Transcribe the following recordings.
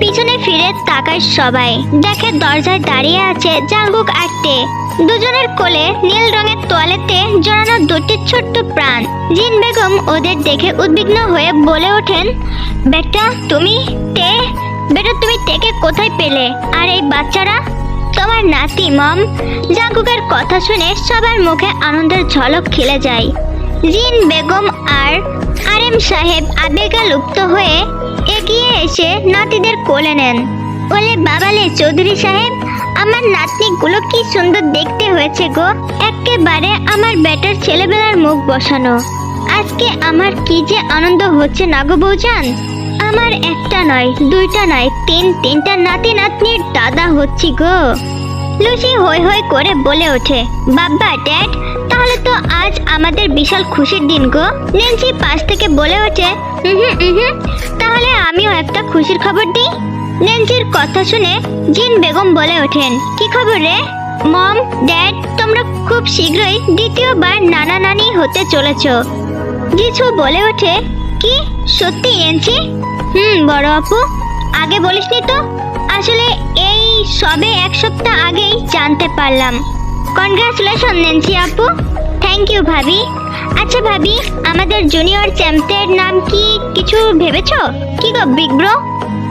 পিছনে ফিরে তাকায় সবাই। দেখে দরজায় দাঁড়িয়ে আছে জাঙ্গুক আটতে দুজনের কোলে নীল রঙের তোয়ালেতে জড়ানো দুটি ছোট্ট প্রাণ। জিন বেগম ওদের দেখে উদ্বিগ্ন হয়ে বলে ওঠেন, বেটা, তুমি তে? বেটা, তুমি টেকে কোথায় পেলে? আর এই বাচ্চারা? তোমার নাতি, মম? জাঙ্কুকের কথা শুনে সবার মুখে আনন্দের ঝলক খেলে যায়। জিন বেগম আর আরেম সাহেব আবেগে লুপ্ত হয়ে এগিয়ে এসে নাতিদের কোলে নেন। বলে, বাবালে চৌধুরী সাহেব, আমার নাতনিগুলো কি সুন্দর দেখতে হয়েছে গো। একেবারে আমার বেটার ছেলেবেলার মুখ বসানো। আজকে আমার কি যে আনন্দ হচ্ছে না গো বৌজান আমার একটা নয়, দুইটা নয়, তিন, তিনটা নাতি নাতনির দাদা হচ্ছি গো। লুসি হই হই করে বলে ওঠে, বাবা, ড্যাড তো আজ আমাদের বিশাল খুশির দিন গো। নেন্সি পাশ থেকে বলে ওঠে হুম তাহলে আমিও একটা খুশির খবর দিই? নেন্সির কথা শুনে জিন বেগম বলে ওঠেন, কি খবর রে? মম, ড্যাড, তোমরা খুব শীঘ্রই দ্বিতীয়বার নানা নানি হতে চলেছো। কিছু বলে ওঠে, কি? সত্যি এনেছি হুম, বড় আপু, আগে বলিসনি তো। আসলে এই সবে এক সপ্তাহ আগেই জানতে পারলাম। কনগ্রাচুলেশন নেন্সি আপু। থ্যাংক ইউ ভাবি। আচ্ছা ভাবি, আমাদের জুনিয়র চ্যাম্পের নাম কি কিছু ভেবেছো? কি গো বিগ ব্রো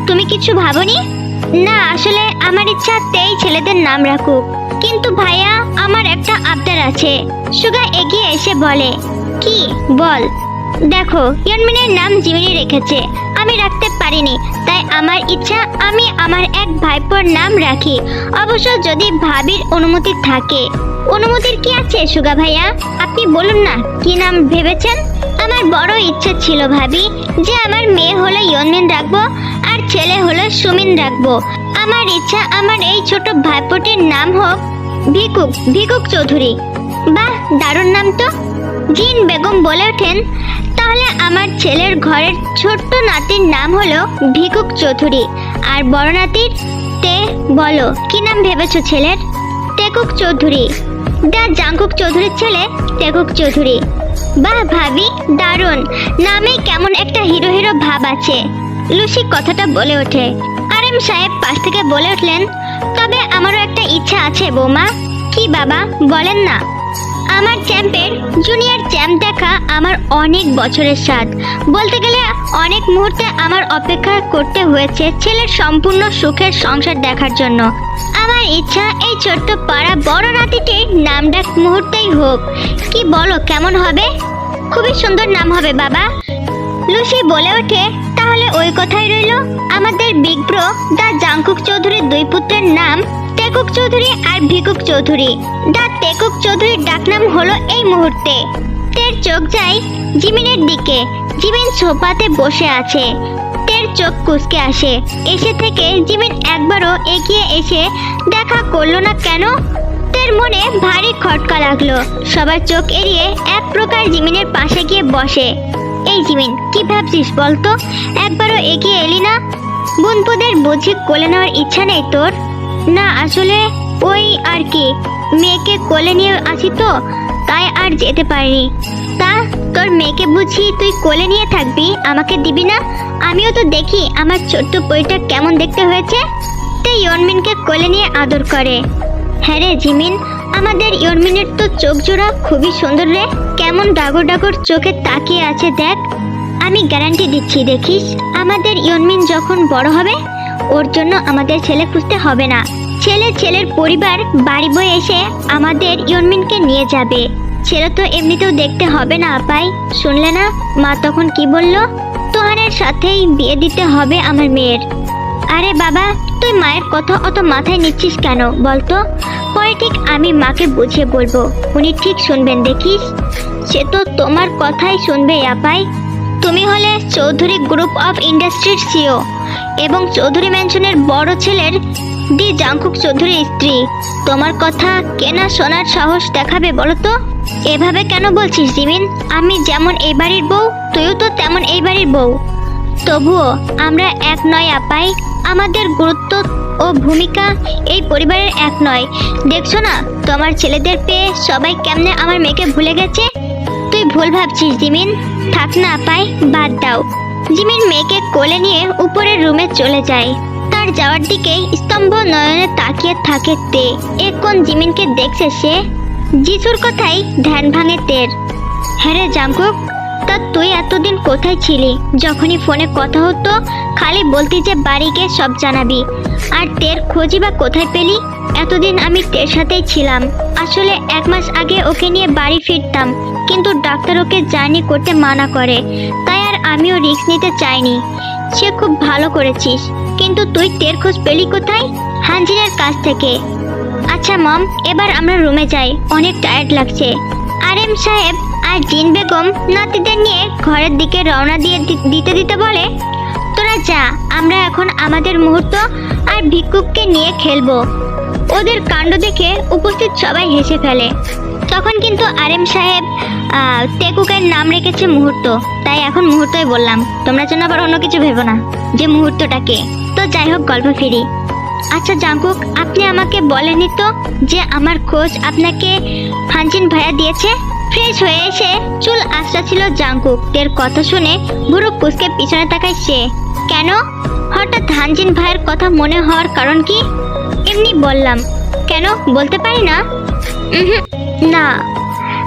তুমি কিছু ভাবনি? না, আসলে আমার ইচ্ছা তেই ছেলেদের নাম রাখুক। কিন্তু ভাইয়া, আমার একটা আবদার আছে। সুগা এগিয়ে এসে বলে, কি? বল। দেখো, ইয়নমিনের নাম জিমিনি রেখেছে। আমি রাখতে পারিনি। তাই আমার ইচ্ছা, আমি আমার এক ভাইপোর নাম রাখি। অবশ্য যদি ভাবির অনুমতি থাকে। অনুমতির কি আছে, সুগা ভাইয়া? আপনি বলুন না, কি নাম ভেবেছেন? আমার বড় ইচ্ছে ছিল ভাবি, যে আমার মেয়ে হলো ইয়নমিন রাখব, আর ছেলে হলো সুমিন রাখব। আমার ইচ্ছা, আমার এই ছোট ভাইপোটির নাম হোক ভিকুক ভিকুক চৌধুরী। বাহ, দারুণ নাম তো। জিন বেগম বলে ওঠেন, তাহলে আমার ছেলের ঘরের ছোট্ট নাতির নাম হলো ভিকুক চৌধুরী, আর বড় নাতির তে বলো, কি নাম ভেবেছো ছেলের? টেকুক চৌধুরী। দা জাঙ্কুক চৌধুরীর ছেলে, টেকুক চৌধুরী। বাহ ভাবি, দারুণ। নামে কেমন একটা হিরো হিরো ভাব আছে। লুসি কথাটা বলে ওঠে। আরেম সাহেব পাশ থেকে বলে উঠলেন, তবে আমারও একটা ইচ্ছা আছে বৌমা। কি বাবা, বলেন না। আমার চ্যাম্পের জুনিয়র চ্যাম্প দেখা আমার অনেক বছরের স্বাদ। বলতে গেলে অনেক মুহূর্তে আমার অপেক্ষা করতে হয়েছে ছেলের সম্পূর্ণ সুখের সংসার দেখার জন্য। আমার ইচ্ছা এই ছোট্ট পাড়া বড় নাতিটির নাম ডাক মুহূর্তেই হোক। কি বলো, কেমন হবে? খুবই সুন্দর নাম হবে, বাবা। লুসি বলে ওঠে তাহলে ওই কথাই রইল। আমাদের বিগ ব্রো, দা জাংকুক চৌধুরীর দুই পুত্রের নাম টেকুক চৌধুরী আর ভিকুক চৌধুরী। দা টেকুক চৌধুরীর ডাকনাম হলো এই মুহূর্তে। তের চোখ যায় জিমিনের দিকে। জিমিন সোফাতে বসে আছে। তের চোখ কুচকে আসে। এসে থেকে জিমিন একবারও এগিয়ে এসে দেখা করল না কেন? তের মনে ভারী খটকা লাগল। সবার চোখ এড়িয়ে এক প্রকার জিমিনের পাশে গিয়ে বসে। এই জিমিন, কি ভাবছিস বলতো? একবারও এগিয়ে এলি না? বোনপদের বুঝি কোলে নেওয়ার ইচ্ছা নেই তোর? না, আসলে ওই আর কি, মেয়েকে কোলে নিয়ে আছি তো, তাই আর যেতে পারিনি। তা, তোর মেয়েকে বুঝি তুই কোলে নিয়ে থাকবি, আমাকে দিবি না? আমিও তো দেখি আমার ছোট্ট বইটা কেমন দেখতে হয়েছে। তাই ইয়নমিনকে কোলে নিয়ে আদর করে। হ্যাঁ রে জিমিন আমাদের ইয়নমিনের তো চোখ জোড়া খুবই সুন্দর রে। কেমন ডাগর ডাগর চোখে তাকিয়ে আছে দেখ। আমি গ্যারান্টি দিচ্ছি, দেখিস? আমাদের ইয়নমিন যখন বড় হবে, ওর জন্য আমাদের ছেলে খুঁজতে হবে না। ছেলে ছেলের পরিবার বাড়ি বয়ে এসে আমাদের ইয়নমিনকে নিয়ে যাবে। ছেলে তো এমনিতেও দেখতে হবে না, আপাই। শুনলে না? মা তখন কি বলল? তোহানের সাথেই বিয়ে দিতে হবে আমার মেয়ের। আরে বাবা, তুই মায়ের কথা অত মাথায় নিচ্ছিস কেন বলতো? পরে ঠিক আমি মাকে বুঝিয়ে বলব। উনি ঠিক শুনবেন, দেখিস? সে তো তোমার কথাই শুনবে আপাই তুমি হলে চৌধুরী গ্রুপ অফ ইন্ডাস্ট্রির সিও এবং চৌধুরী ম্যানশনের বড় ছেলের দি জাংকুক চৌধুরীর স্ত্রী। তোমার কথা কেনা শোনার সাহস দেখাবে বলো তো এভাবে কেন বলছিস জিমিন? আমি যেমন এই বাড়ির বউ, তুইও তো তেমন এই বাড়ির বউ। তবুও আমরা এক নয় আপাই, আমাদের গুরুত্ব ও ভূমিকা এই পরিবারের এক নয়। দেখছ না, তোমার ছেলেদের পেয়ে সবাই কেমনে আমার মেয়েকে ভুলে গেছে? তুই ভুল ভাবছিস, জিমিন। থাক না আপাই, বাদ দাও। জিমিন মেয়েকে কোলে নিয়ে উপরের রুমে চলে যায়। তার যাওয়ার দিকে স্তম্ভ নয়নে তাকিয়ে থাকে তে। এ কোন জিমিনকে দেখছে সে? যিশুর কথাই ধ্যান ভাঙে তের। হ্যাঁ রে, জাঙ্কুক। তা তুই এতদিন কোথায় ছিলি? যখনই ফোনে কথা হতো, খালি বলতি যে বাড়ি গিয়ে সব জানাবি। আর তের খোঁজই বা কোথায় পেলি? এতদিন আমি তের সাথেই ছিলাম। আসলে এক মাস আগে ওকে নিয়ে বাড়ি ফিরতাম, কিন্তু ডাক্তার ওকে জার্নি করতে মানা করে। তাই আর আমিও রিস্ক নিতে চাইনি। সে খুব ভালো করেছিস, কিন্তু তুই তের খোঁজ পেলি কোথায়? হানজিনের কাছ থেকে। আচ্ছা মম, এবার আমরা রুমে যাই, অনেক টায়ার্ড লাগছে। আরএম সাহেব আর জিন বেগম নাতিদের নিয়ে ঘরের দিকে রওনা দিয়ে দিতে দিতে বলে, তোরা যা, আমরা এখন আমাদের মুহূর্ত আর ভিক্ষুককে নিয়ে খেলব। ওদের কাণ্ড দেখে উপস্থিত সবাই হেসে ফেলে। তখন কিন্তু আরেম সাহেব তেকুকের নাম রেখেছে মুহূর্ত। তাই এখন মুহূর্তই বললাম, তোমরা যেন আবার অন্য কিছু ভেবো না, যে মুহূর্তটাকে। তো যাই হোক, গল্প ফিরি। আচ্ছা জাঙ্কুক আপনি আমাকে বলেনই তো যে আমার খোঁজ আপনাকে হানজিন ভাইয়া দিয়েছে? ফ্রেশ হয়ে এসে চুল আশ্রা ছিল জাঙ্কুক। তের কথা শুনে বুড়ো কুসকে পিছনে তাকায় সে। কেন? হঠাৎ হানজিন ভাইয়ের কথা মনে হওয়ার কারণ কি? এমনি বললাম। কেন? বলতে পারি না? না।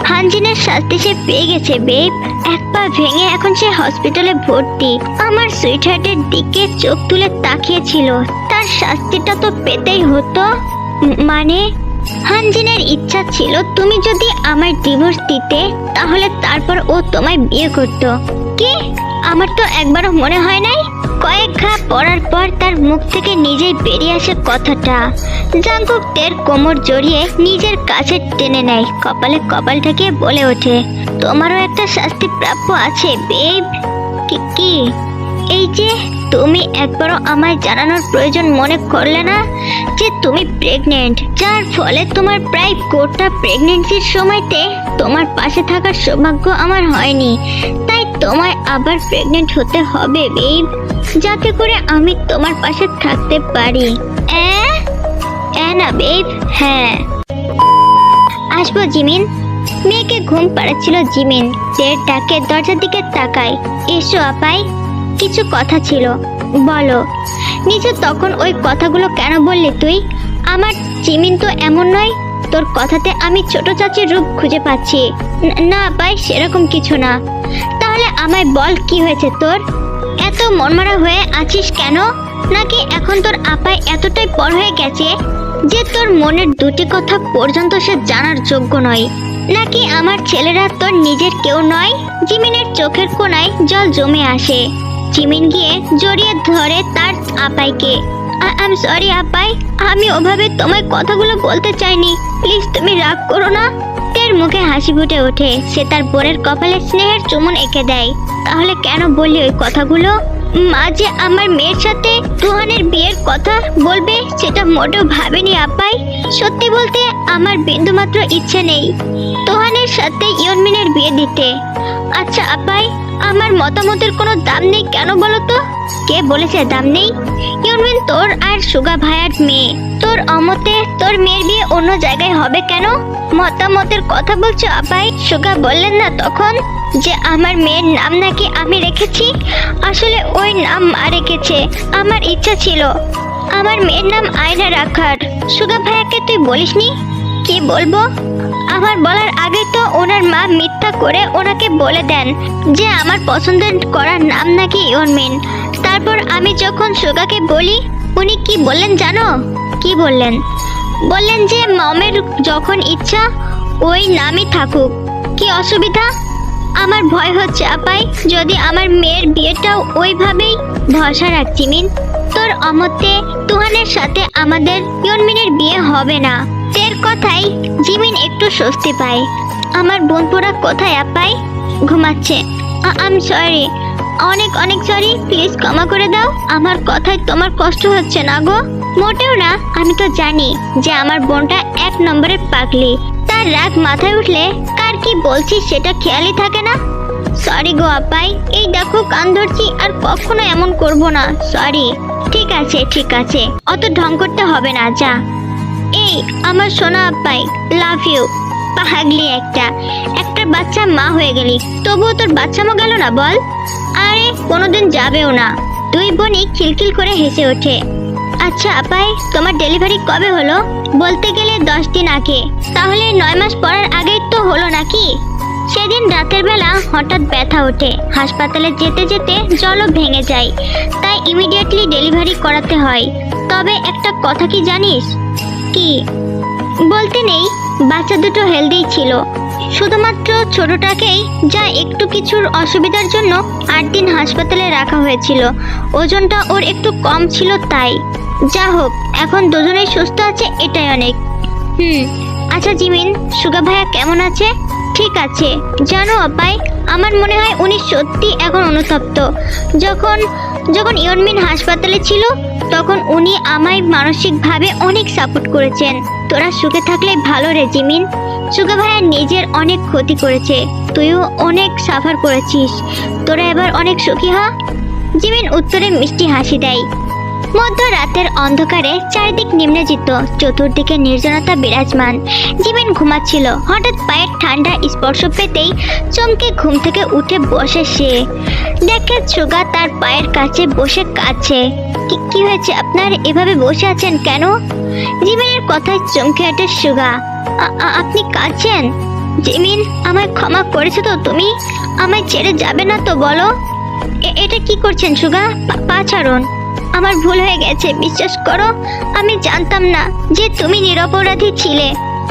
হানজিনের শাস্তি সে পেয়ে গেছে, বেব। এক পা ভেঙে এখন সে হসপিটালে ভর্তি। আমার সুইটহার্টের দিকে চোখ তুলে তাকিয়েছিল। তার শাস্তিটা তো পেতেই হতো। মানে? হানজিনের ইচ্ছা ছিল তুমি যদি আমার ডিভোর্স দিতে, তাহলে তারপর ও তোমায় বিয়ে করত। কি? আমার তো একবারও মনে হয় নাই? কয়েক ঘা পড়ার পর তার মুখ থেকে নিজেই বেরিয়ে আসে কথাটা। জাঙ্কুক তের কোমর জড়িয়ে নিজের কাছে টেনে নেয়, কপালে কপাল ঠেকিয়ে বলে ওঠে, তোমারও একটা শাস্তি প্রাপ্য আছে, বেব। কি কি? এই যে তুমি একবারও আমায় জানানোর প্রয়োজন মনে করলে না যে তুমি প্রেগনেন্ট যার ফলে তোমার প্রায় গোটা প্রেগনেন্সির সময়তে তোমার পাশে থাকার সৌভাগ্য আমার হয়নি। তাই তোমায় আবার প্রেগনেন্ট হতে হবে বেব যাতে করে আমি তোমার পাশে থাকতে পারি। না বেব হ্যাঁ। আসব জিমিন। মেয়েকে ঘুম পাড়াচ্ছিল জিমিন। তের ডাকে দরজার দিকে তাকায়। এসো, আপাই। কিছু কথা ছিল। বলো নিচে তখন ওই কথাগুলো কেন বললি তুই? আমার জিমিন তো এমন নয়, তোর কথাতে আমি ছোট চাচির রূপ খুঁজে পাচ্ছি। না আপাই সেরকম কিছু না। তাহলে আমায় বল কি হয়েছে তোর? এত মনমারা হয়ে আছিস কেন? নাকি এখন তোর আপাই এতটাই পর হয়ে গেছে যে তোর মনের দুটি কথা পর্যন্ত সে জানার যোগ্য নয়? নাকি আমার ছেলেরা তোর নিজের কেউ নয়? জিমিনের চোখের কোণায় জল জমে আসে। জিমিন গিয়ে জড়িয়ে ধরে তার আপাইকে। I sorry আপাই। আমি ওভাবে তোমায় কথাগুলো বলতে চাইনি। প্লিজ তুমি রাগ করো না। তের মুখে হাসি ফুটে ওঠে। সে তার বোনের কপালে স্নেহের চুমুন এঁকে দেয়। তাহলে কেন বললি ওই কথাগুলো? মা যে আমার মেয়ের সাথে তুহানের বিয়ের কথা বলবে, সেটা মোটেও ভাবেনি আপাই। সত্যি বলতে আমার বিন্দুমাত্র ইচ্ছে নেই। তোহানের সাথে ইয়নমিনের বিয়ে দিতে। আচ্ছা আপাই আমার মতামতের কোনো দাম নেই কেন বলো তো? কে বলেছে দাম নেই? ইয়নমিন তোর আর সুগা ভাইয়ার মেয়ে। তোর অমতে তোর মেয়ের বিয়ে অন্য জায়গায় হবে কেন? মতামতের কথা বলছো আপাই সুগা বললেন না তখন যে আমার মেয়ের নাম নাকি আমি রেখেছি? আসলে ওই নাম মা রেখেছে। আমার ইচ্ছা ছিল। আমার মেয়ের নাম আয়না রাখার। সুগা ভাইয়াকে তুই বলিসনি? কি বলব? আমার বলার আগে তো ওনার মা মিথ্যা করে ওনাকে বলে দেন যে আমার পছন্দের করার নাম নাকি ইয়নমিন তারপর আমি যখন সুগাকে বলি, উনি কি বললেন জানো? কি বললেন? বললেন যে মমের যখন ইচ্ছা, ওই নামই থাকুক। কি অসুবিধা? আমার ভয় হচ্ছে, আপাই। যদি আমার মেয়ের বিয়েটাও ওইভাবেই ধসা রাখছি, মিন। তোর অমতে তুহানের সাথে আমাদের ইয়নমিনের বিয়ে হবে না। তের কথাই জিমিন একটু স্বস্তি পায়। আমার বোনপুরা কোথায় আপাই? ঘুমাচ্ছে। আম সরি অনেক অনেক সরি প্লিজ ক্ষমা করে দাও। আমার কথায় তোমার কষ্ট হচ্ছে না গো। মোটেও না, আমি তো জানি যে আমার বোনটা এক নম্বরের পাগলি। তার রাগ মাথায় উঠলে কার কি বলছি সেটা খেয়ালই থাকে না। সরি গো আপাই। এই দেখো কান ধরছি আর কখনো এমন করব না। সরি ঠিক আছে ঠিক আছে। অত ঢং করতে হবে না, যা। এই, আমার সোনা আপাই লাভ ইউ পাহাগলি একটা। একটা বাচ্চা মা হয়ে গেলি, তবুও তোর বাচ্চা মা গেল না, বল। আরে, কোনোদিন যাবেও না। দুই বোনই খিলখিল করে হেসে ওঠে। আচ্ছা আপাই তোমার ডেলিভারি কবে হলো? বলতে গেলে দশ দিন আগে। তাহলে নয় মাস পরের আগেই তো হলো নাকি? সেদিন রাতের বেলা হঠাৎ ব্যথা ওঠে। হাসপাতালে যেতে যেতে জলও ভেঙে যায়। তাই ইমিডিয়েটলি ডেলিভারি করাতে হয়। তবে একটা কথা কি জানিস? কি? বলতে নেই, বাচ্চা দুটো হেলদি ছিল। শুধুমাত্র ছোটটাকেই যা একটু কিছুর অসুবিধার জন্য আট দিন হাসপাতালে রাখা হয়েছিল। ওজনটা ওর একটু কম ছিল তাই। যা হোক, এখন দুজনেই সুস্থ আছে, এটাই অনেক। হুম আচ্ছা জিমিন, সুগা ভাইয়া কেমন আছে? ঠিক আছে। জানো অপাই আমার মনে হয় উনি সত্যি এখন অনুতপ্ত। যখন যখন ইয়নমিন হাসপাতালে ছিল, তখন উনি আমায় মানসিকভাবে অনেক সাপোর্ট করেছেন। তোরা সুখে থাকলে ভালো রে জিমিন। সুগা ভাইয়া নিজের অনেক ক্ষতি করেছে। তুইও অনেক সাফার করেছিস। তোরা এবার অনেক সুখী হ। জিমিন উত্তরে মিষ্টি হাসি দেয়। মধ্যরাতের অন্ধকারে চারিদিক নিম্নজিত, চতুর্দিকে নির্জনতা বিরাজমান। জীবন ঘুমাচ্ছিল। হঠাৎ পায়ের ঠান্ডা স্পর্শ পেতেই চমকে ঘুম থেকে উঠে বসে সে। দেখে সুগা তার পায়ের কাছে বসে কাছে কি- হয়েছে আপনার? এভাবে বসে আছেন কেন? জীবনের কথায় চমকে ওঠে সুগা। আপনি কাঁদছেন? জিমিন, আমায় ক্ষমা করেছ তো তুমি? আমায় ছেড়ে যাবে না তো বলো? এটা কি করছেন সুগা? পা ছাড়ুন। আমার ভুল হয়ে গেছে, বিশ্বাস করো? আমি জানতাম না যে তুমি নিরপরাধী ছিলে।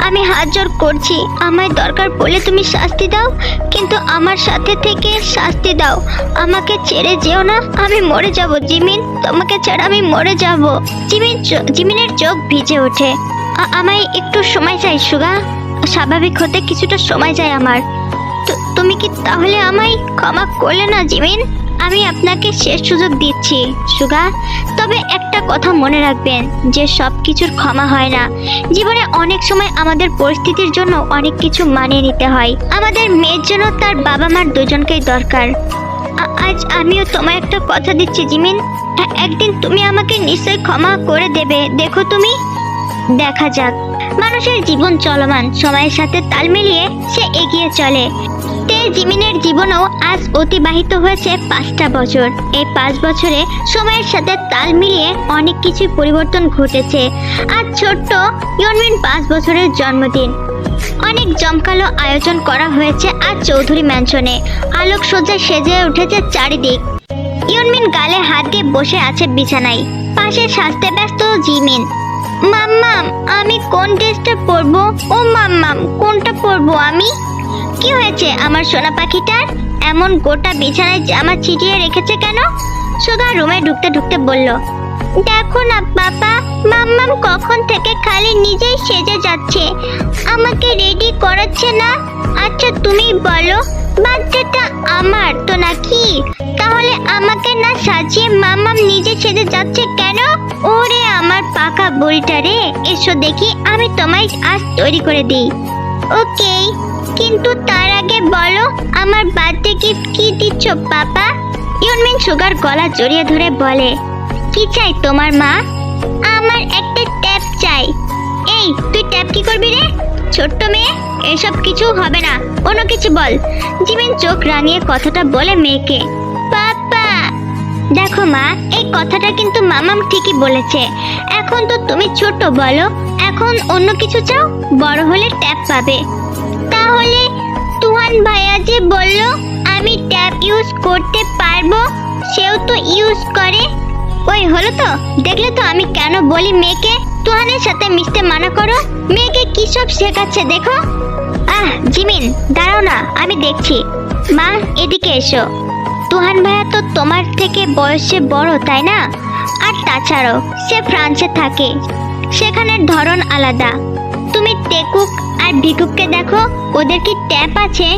আমি হাত জোর করছি, আমায় দরকার পড়লে তুমি শাস্তি দাও, কিন্তু আমার সাথে থেকে শাস্তি দাও। আমাকে ছেড়ে যেও না, আমি মরে যাব, জিমিন। তোমাকে ছাড়া আমি মরে যাব। জিমিন জিমিনের চোখ ভিজে ওঠে। আমায় একটু সময় চাই, সুগা। স্বাভাবিক হতে কিছুটা সময় চাই আমার। তুমি কি তাহলে আমায় ক্ষমা করলে না, জিমিন? আমি আপনাকে শেষ সুযোগ দিচ্ছি, সুগা। তবে একটা কথা মনে রাখবেন, যে সব কিছুর ক্ষমা হয় না। জীবনে অনেক সময় আমাদের পরিস্থিতির জন্য অনেক কিছু মানিয়ে নিতে হয়। আমাদের মেয়ের জন্য তার বাবা মার দুজনকেই দরকার। আজ আমিও তোমায় একটা কথা দিচ্ছি, জিমিন। একদিন তুমি আমাকে নিশ্চয়ই ক্ষমা করে দেবে, দেখো তুমি। দেখা যাক। মানুষের জীবন চলমান। সময়ের সাথে তাল মিলিয়ে সে এগিয়ে চলে। তে জিমিনের জীবনও আজ অতিবাহিত হয়েছে পাঁচটা বছর। এই পাঁচ বছরে সময়ের সাথে তাল মিলিয়ে অনেক কিছু পরিবর্তন ঘটেছে। আজ ছোট্ট ইয়নমিন পাঁচ বছরের জন্মদিন। অনেক জমকালো আয়োজন করা হয়েছে আজ চৌধুরী ম্যানশনে আলোকসজ্জা সেজে উঠেছে চারিদিক। ইয়নমিন গালে হাত দিয়ে বসে আছে বিছানায়। পাশে সাজতে ব্যস্ত জিমিন। মাম্মাম, আমি কোন ড্রেসটা পরবো? ও মাম্মাম, কোনটা পরবো আমি? কি হয়েছে আমার সোনা পাখিটার? এমন গোটা বিছানায় জামা ছিটিয়ে রেখেছে কেন? সুধা রুমে ঢুকতে ঢুকতে বলল, দেখো না বাবা, মাম্মাম কখন থেকে খালি নিজেই সেজে যাচ্ছে। আমাকে রেডি করাচ্ছে না। আচ্ছা তুমি বলো বাচ্চাটা আমার, তো নাকি? তাহলে আমাকে না সাজিয়ে মাম্মাম নিজে সেজে যাচ্ছে কেন? ওরে আমার পাকা বুড়িটা রে, এসো দেখি আমি তোমায় আজ তৈরি করে দিই। ওকে, কিন্তু তার আগে বলো, আমার বার্থডে গিফট কি দিচ্ছ পাপা? ইউনমিন সুগার গলা জড়িয়ে ধরে বলে, কি চাই তোমার মা? আমার একটা ট্যাপ চাই। এই, তুই ট্যাপ কি করবি রে? ছোট্ট মেয়ে, এসব কিছু হবে না। অন্য কিছু বল। জিমিন চোখ রাঙিয়ে কথাটা বলে মেয়েকে। পাপা! দেখো মা, এই কথাটা কিন্তু মামাম ঠিকই বলেছে। এখন তো তুমি ছোট, বলো। এখন অন্য কিছু চাও? বড় হলে ট্যাপ পাবে। তাহলে তুহান ভাইয়া যে বলল, আমি ট্যাব ইউজ করতে পারব, সেও তো ইউজ করে। ওই হলো তো। দেখলে তো আমি কেন বলি মেয়েকে? তুহানের সাথে মিশতে মানা করো। মেয়েকে কি সব শেখাচ্ছে দেখো। আহ, জিমিন, দাঁড়াও না, আমি দেখছি। মা, এদিকে এসো। তুহান ভাইয়া তো তোমার থেকে বয়সে বড়, তাই না? আর তাছাড়াও, সে ফ্রান্সে থাকে। সেখানের ধরন আলাদা। তুমি টেকুক আর ভিকুককে দেখো, ওদের কি ট্যাপ আছে?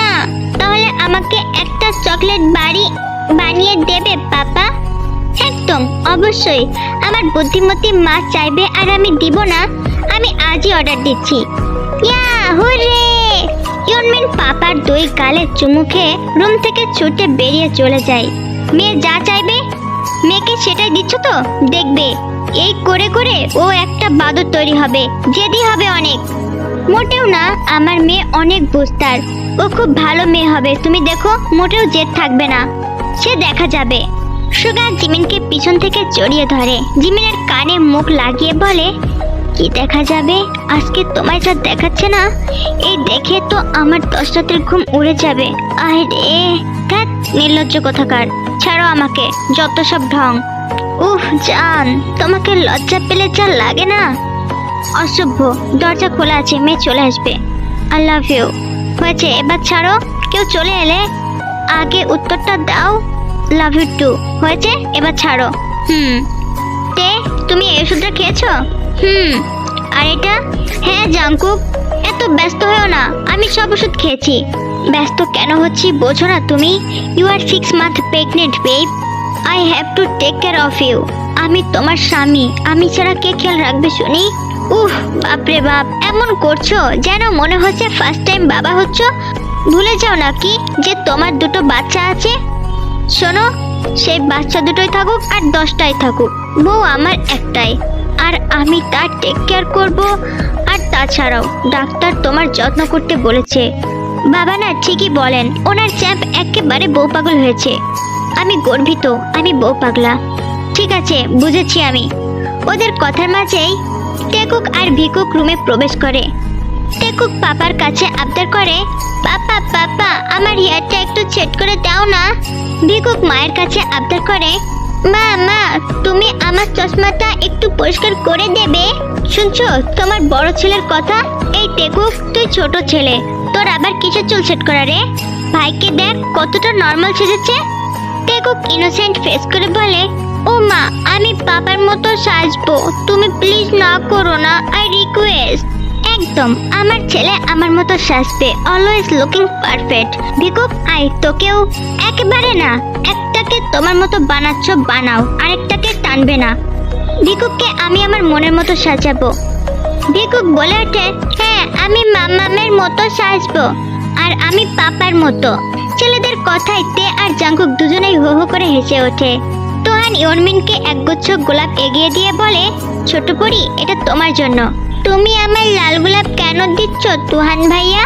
না, তাহলে আমাকে একটা চকলেট বাড়ি বানিয়ে দেবে, পাপা। একদম, অবশ্যই। আমার বুদ্ধিমতী মা চাইবে আর আমি দিব না। আমি আজই অর্ডার দিচ্ছি। ইয়া হুরে ইয়নমিন পাপার দুই গালে চুমু খেয়ে রুম থেকে ছুটে বেরিয়ে চলে যায়। মেয়ে যা চাইবে, মেয়েকে সেটাই দিচ্ছ তো? দেখবে। এই করে করে ও একটা বাদর তৈরি হবে, জেদি হবে অনেক। মোটেও না, আমার মেয়ে অনেক বুঝতার ও খুব ভালো মেয়ে হবে, তুমি দেখো, মোটেও জেদ থাকবে না। সে দেখা যাবে। সুগা জিমিনকে পিছন থেকে জড়িয়ে ধরে। জিমিনের কানে মুখ লাগিয়ে বলে কি দেখা যাবে? আজকে তোমায় যা দেখাচ্ছে না এই দেখে তো আমার দশ রাতের ঘুম উড়ে যাবে। আয় রে ধ্যাৎ, নির্লজ্জ কোথাকার। ছাড়ো আমাকে যত সব ঢং। উফ জান তোমাকে লজ্জা পেলে যা লাগে না? অসভ্য দরজা খোলা আছে মেয়ে চলে আসবে। আই লাভ ইউ হয়েছে এবার ছাড়ো কেউ চলে এলে আগে উত্তরটা দাও। লাভ ইউ টু হয়েছে? এবার ছাড়ো। হুম। তে তুমি এই ওষুধটা খেয়েছো? হুম। আর এটা? হ্যাঁ জাঙ্কুক এত ব্যস্ত হয়েও না। আমি সব ওষুধ খেয়েছি। ব্যস্ত কেন হচ্ছি বোঝো না তুমি? You are six month pregnant babe I have to take care of you আমি তোমার স্বামী। আমি ছাড়া কে খেয়াল রাখবে শুনি? উহ বাপরে বাপ। এমন করছ যেন মনে হচ্ছে ফার্স্ট টাইম বাবা হচ্ছ? ভুলে যাও নাকি যে তোমার দুটো বাচ্চা আছে? শোনো, সেই বাচ্চা দুটোই থাকুক আর দশটাই থাকুক। বউ আমার একটাই, আর আমি তার টেক কেয়ার করব। আর তাছাড়াও, ডাক্তার তোমার যত্ন করতে বলেছে। বাবা না ঠিকই বলেন, ওনার চ্যাম্প একেবারে বউ পাগল হয়েছে। আমি গর্বিত, আমি বউ পাগলা। ঠিক আছে, বুঝেছি আমি। ওদের কথার মাঝেই টেকুক আর ভিকুক রুমে প্রবেশ করে। টেকুক পাপার কাছে আবদার করে, পাপা পাপা, আমার হেয়ারটা একটু সেট করে দাও না। ভিকুক মায়ের কাছে আবদার করে, মা মা, তুমি আমার চশমাটা একটু পরিষ্কার করে দেবে। শুনছো, তোমার বড় ছেলের কথা? এই টেকুক তুই ছোট ছেলে, তোর আবার কিসের চুল সেট করা রে? ভাইকে দেখ, কতটা নর্মাল সেজেছে। টেকুক ইনোসেন্ট ফেস করে বলে, ও মা, আমি পাপার মতো সাজবো, তুমি প্লিজ না করো না আই রিকোয়েস্ট একদম। আমার ছেলে আমার মতো সাজবে অলওয়েজ লুকিং পারফেক্ট ভিকুক, আই, তোকেও একেবারে না। একটাকে তোমার মতো বানাচ্ছ, বানাও। আরেকটাকে টানবে না। ভিকুককে আমি আমার মনের মতো সাজাবো। ভিকুক বলে ওঠে হ্যাঁ আমি মামামের মতো সাজবো আর আমি পাপার মতো। ছেলেদের কথায় তে আর জাঙ্কুক দুজনেই হো হো করে হেসে ওঠে। তোহান ইয়নমিনকে একগুচ্ছ গোলাপ এগিয়ে দিয়ে বলে ছোট পরি এটা তোমার জন্য। তুমি আমার লাল গোলাপ কেন দিচ্ছ, তুহান ভাইয়া?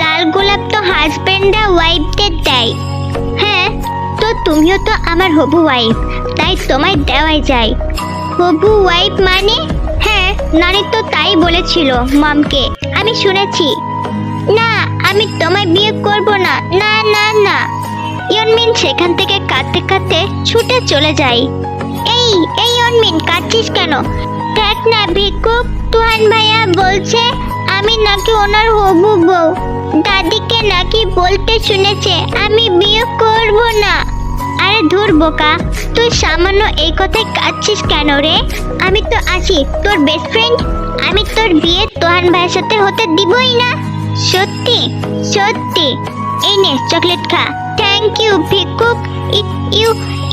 লাল গোলাপ তো হাজবেন্ডরা ওয়াইফদের দেয়। হ্যাঁ তো তুমিও তো আমার হবু ওয়াইফ তাই তোমায় দেওয়াই যায়। হবু ওয়াইফ মানে? হ্যাঁ নানি তো তাই বলেছিল মমকে, আমি শুনেছি। না, আমি তোমায় বিয়ে করব না না না না। ইয়নমিন সেখান থেকে কাঁদতে কাঁদতে ছুটে চলে যায়। এই এই ইয়নমিন, কাঁদছিস কেন? দেখ না ভিকুক তুহান ভাইয়া বলছে, আমি নাকি ওনার হবু বউ। দাদিকে নাকি বলতে শুনেছে, আমি বিয়ে করব না। আরে ধুর বোকা, তুই সামান্য এই কথায় কাঁদছিস কেন রে? আমি তো আছি, তোর বেস্ট ফ্রেন্ড আমি তোর বিয়ে তোহান ভাইয়ের সাথে হতে দিবই না। সত্যি সত্যি। এই নে, চকলেট খা। Thank you Vkook you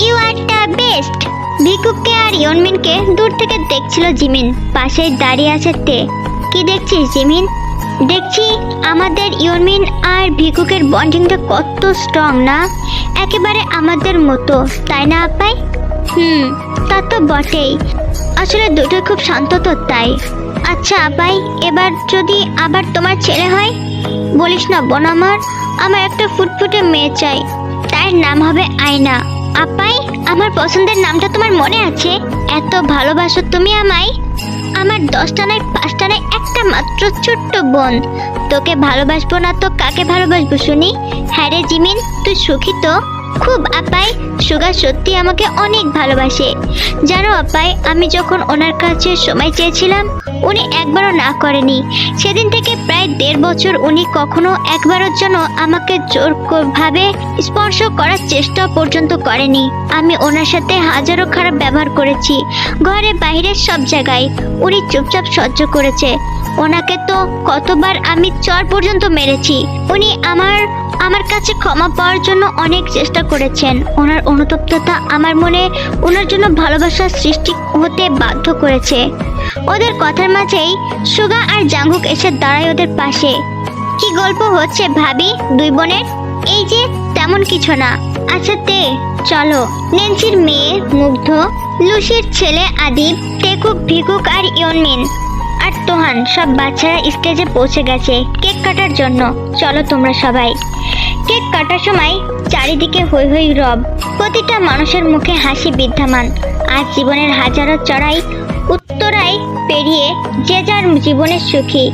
you are the best ভিকুককে আর ইয়নমিনকে দূর থেকে দেখছিল জিমিন। পাশে দাঁড়িয়ে আছে তে। কি দেখছিস জিমিন? দেখছি আমাদের ইয়নমিন আর ভিকুকের বন্ডিংটা কত স্ট্রং না? একেবারে আমাদের মতো, তাই না আপাই হুম, তা তো বটেই। আসলে দুটো খুব শান্ত তো তাই। আচ্ছা আপাই এবার যদি আবার তোমার ছেলে হয়? বলিস না বোন আমার আমার একটা ফুটফুটে মেয়ে চাই। তার নাম হবে আয়না। আপাই, আমার পছন্দের নামটা তোমার মনে আছে? এত ভালোবাসো তুমি আমায়। আমার দশটা নয়, পাঁচটা নয়, একটা মাত্র ছোট্ট বোন। তোকে ভালোবাসবো না তো কাকে ভালোবাসবো শুনি? হ্যাঁ রে জিমিন, তুই সুখী তো? খুব আপাই সুগা সত্যি আমাকে অনেক ভালোবাসে। জানো আপাই, আমি যখন ওনার কাছে সময় চেয়েছিলাম উনি একবারও না করেনি। সেদিন থেকে প্রায় দেড় বছর উনি কখনো একবারের জন্য আমাকে জোর ক- স্পর্শ করার চেষ্টা পর্যন্ত করেনি। আমি ওনার সাথে হাজারো খারাপ ব্যবহার করেছি। ঘরে বাইরে সব জায়গায় উনি চুপচাপ সহ্য করেছে। ওনাকে তো কতবার আমি চর পর্যন্ত মেরেছি। উনি আমার আমার কাছে ক্ষমা পাওয়ার জন্য অনেক চেষ্টা করেছেন। ওনার অনুতপ্ততা আমার মনে ওনার জন্য ভালোবাসার সৃষ্টি হতে বাধ্য করেছে। ওদের কথার মাঝেই সুগা আর জাঙ্গুক এসে দাঁড়ায় ওদের পাশে। কি গল্প হচ্ছে ভাবি, দুই বোনের? এই যে, তেমন কিছু না। আচ্ছা তে, চলো। নেন্সির মেয়ে, মুগ্ধ, লুসির ছেলে আদিব টেকুক ভিকুক আর ইয়নমিন। আর তোহান, সব বাচ্চারা স্টেজে পৌঁছে গেছে কেক কাটার জন্য। চলো তোমরা সবাই। কেক কাটার সময় চারিদিকে হই হই রব। প্রতিটা মানুষের মুখে হাসি বিদ্যমান। আজ জীবনের হাজারো চড়াই উত্তরায় পেরিয়ে যে যার জীবনের সুখী।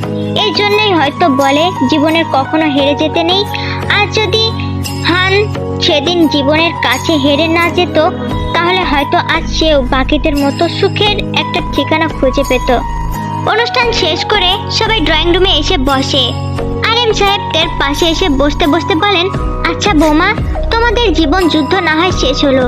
এই জন্যই হয়তো বলে, জীবনের কখনো হেরে যেতে নেই। আর যদি হান সেদিন জীবনের কাছে হেরে না যেত, তাহলে হয়তো আজ সেও বাকিদের মতো সুখের একটা ঠিকানা খুঁজে পেত। অনুষ্ঠান শেষ করে সবাই ড্রয়িং রুমে এসে বসে। আরেম সাহেব তার পাশে এসে বসতে বসতে বলেন আচ্ছা বৌমা তোমাদের জীবন যুদ্ধ না হয় শেষ হলো।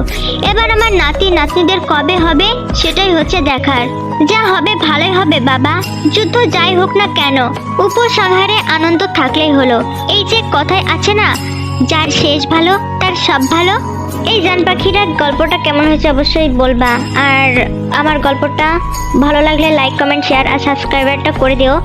এবার আমার নাতি নাতনিদের কবে হবে, সেটাই হচ্ছে দেখার। যা হবে ভালোই হবে, বাবা। যুদ্ধ যাই হোক না কেন উপসংহারে আনন্দ থাকলেই হলো। এই যে কথায় আছে না, যার শেষ ভালো, তার সব ভালো। এই জান পাখিটার গল্পটা কেমন হয়েছে অবশ্যই বলবা। আর আমার গল্পটা ভালো লাগলে লাইক কমেন্ট শেয়ার আর সাবস্ক্রাইবারটা করে দিও।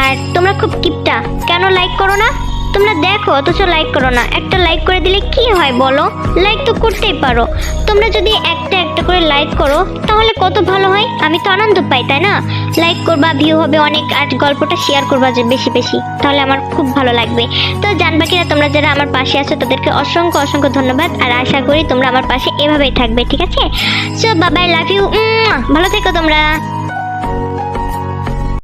আর তোমরা খুব কিপটা, কেন লাইক করো না? তোমরা দেখো, অথচ লাইক করো না। একটা লাইক করে দিলে কি হয় বলো? লাইক তো করতেই পারো। তোমরা যদি একটা একটা করে লাইক করো, তাহলে কত ভালো হয়? আমি তো আনন্দ পাই, তাই না? লাইক করবা ভিউ হবে অনেক, আর গল্পটা শেয়ার করবা যে বেশি বেশি, তাহলে আমার খুব ভালো লাগবে। তো জানবা জানবাকিরা, তোমরা যারা আমার পাশে আছো, তাদেরকে অসংখ্য অসংখ্য ধন্যবাদ, আর আশা করি তোমরা আমার পাশে এভাবেই থাকবে, ঠিক আছে? সো বাবাই লাভ ইউ ভালো থেকো তোমরা।